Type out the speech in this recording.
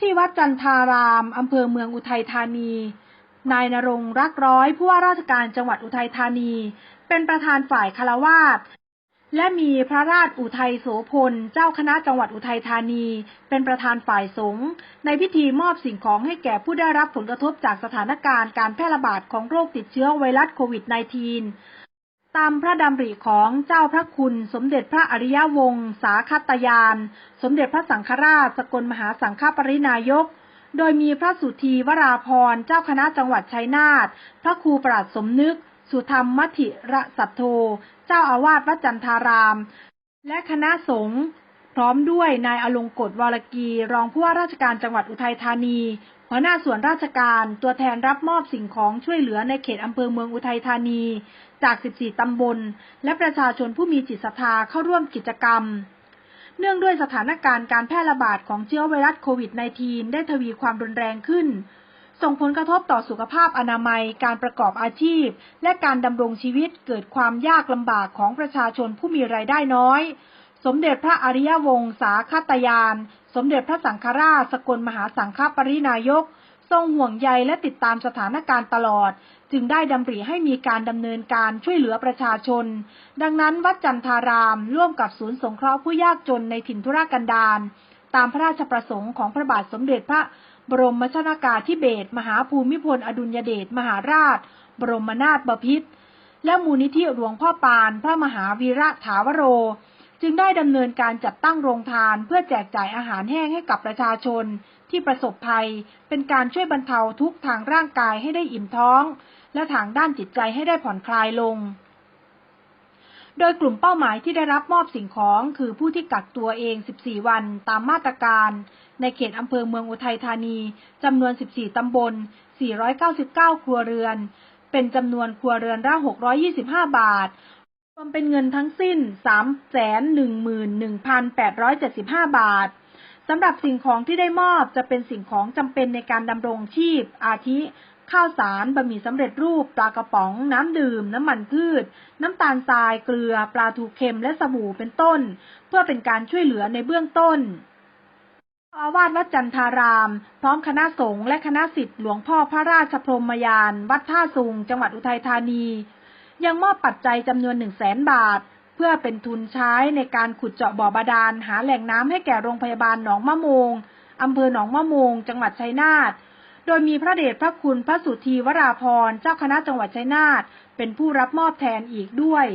ที่วัดจันทารามอำเภอเมืองอุทัยธานี นายนรงรักร้อยผู้ว่าราชการจังหวัดอุทัยธานี เป็นประธานฝ่ายคารวาสและมีพระราชอุทัยโสพล เจ้าคณะจังหวัดอุทัยธานี เป็นประธานฝ่ายสงฆ์ในพิธีมอบสิ่งของให้แก่ผู้ได้รับผลกระทบจากสถานการณ์การแพร่ระบาดของโรคติดเชื้อไวรัสโควิด -19 ตามพระดำริของเจ้าพระคุณ สมเด็จพระอริยวงศ์สาคัตยาน สมเด็จพระสังฆราช สกลมหาสังฆปรินายก โดยมีพระสุธีวราพรเจ้าคณะจังหวัดชัยนาทพระครูประหลัดสมนึก สุธรรมมัธิระสัทโธเจ้าอาวาสวัดจันทาราม และคณะสงฆ์พร้อมด้วยนายอลงกฎวรกี รองผู้ว่าราชการจังหวัดอุทัยธานี หัวหน้าส่วนราชการ ตัวแทนรับมอบสิ่งของช่วยเหลือในเขตอำเภอเมืองอุทัยธานี จาก 14 ตำบล และประชาชนผู้มีจิตศรัทธาเข้าร่วมกิจกรรม เนื่องด้วยสถานการณ์การแพร่ระบาดของเชื้อไวรัสโควิด -19 ได้ทวีความรุนแรงขึ้น ส่งผลกระทบต่อสุขภาพอนามัย การประกอบอาชีพ และการดำรงชีวิตเกิดความยากลำบากของประชาชนผู้มีรายได้น้อยสมเด็จพระอริยวงศาคตยาน สมเด็จพระสังฆราช สกลมหาสังฆปรินายก ทรงห่วงใยและติดตามสถานการณ์ตลอด จึงได้ดำริให้มีการดำเนินการช่วยเหลือประชาชน ดังนั้นวัดจันทาราม ร่วมกับศูนย์สงเคราะห์ผู้ยากจนในถิ่นทุรกันดารตามพระราชประสงค์ของพระบาทสมเด็จพระบรมชนากาธิเบศรมหาภูมิพล อดุลยเดชมหาราช บรมนาถบพิตรและมูลนิธิหลวงพ่อปาน พระมหาวีระถาวโร จึงได้ดำเนินการจัดตั้งโรงทานเพื่อแจกจ่ายอาหารแห้งให้กับประชาชน ที่ประสบภัย เป็นการช่วยบรรเทาทุกทางร่างกายให้ได้อิ่มท้อง และทางด้านจิตใจให้ได้ผ่อนคลายลง โดยกลุ่มเป้าหมายที่ได้รับมอบสิ่งของ คือผู้ที่กักตัวเอง 14 วันตามมาตรการ ในเขตอำเภอเมืองอุทัยธานีจำนวน 14 ตำบล 499 ครัวเรือน เป็นจำนวนครัวเรือนละ625 บาท รวมเป็นเงินทั้งสิ้น 311,875 บาทสำหรับสิ่งของที่ได้มอบจะเป็นสิ่งของจำเป็นในการดำรงชีพ อาทิ ข้าวสารบะหมี่สำเร็จรูป ปลากระป๋อง น้ำดื่ม น้ำมันพืช น้ำตาลทราย เกลือ ปลาทูเค็มและสบู่เป็นต้น เพื่อเป็นการช่วยเหลือในเบื้องต้นอาวาสวัดจันทาราม พร้อมคณะสงฆ์และคณะสิทธิ์หลวงพ่อพระราชพรหมยาน วัดท่าสุง จังหวัดอุทัยธานี ยังมอบปัจจัยจำนวนหนึ่งแสนบาท เพื่อเป็นทุนใช้ในการขุดเจาะบ่อบาดาลหาแหล่งน้ำให้แก่โรงพยาบาลหนองมะมงอำเภอหนองมะมงจังหวัดชัยนาทโดยมีพระเดชพระคุณพระสุธีวราพรเจ้าคณะจังหวัดชัยนาทเป็นผู้รับมอบแทนอีกด้วย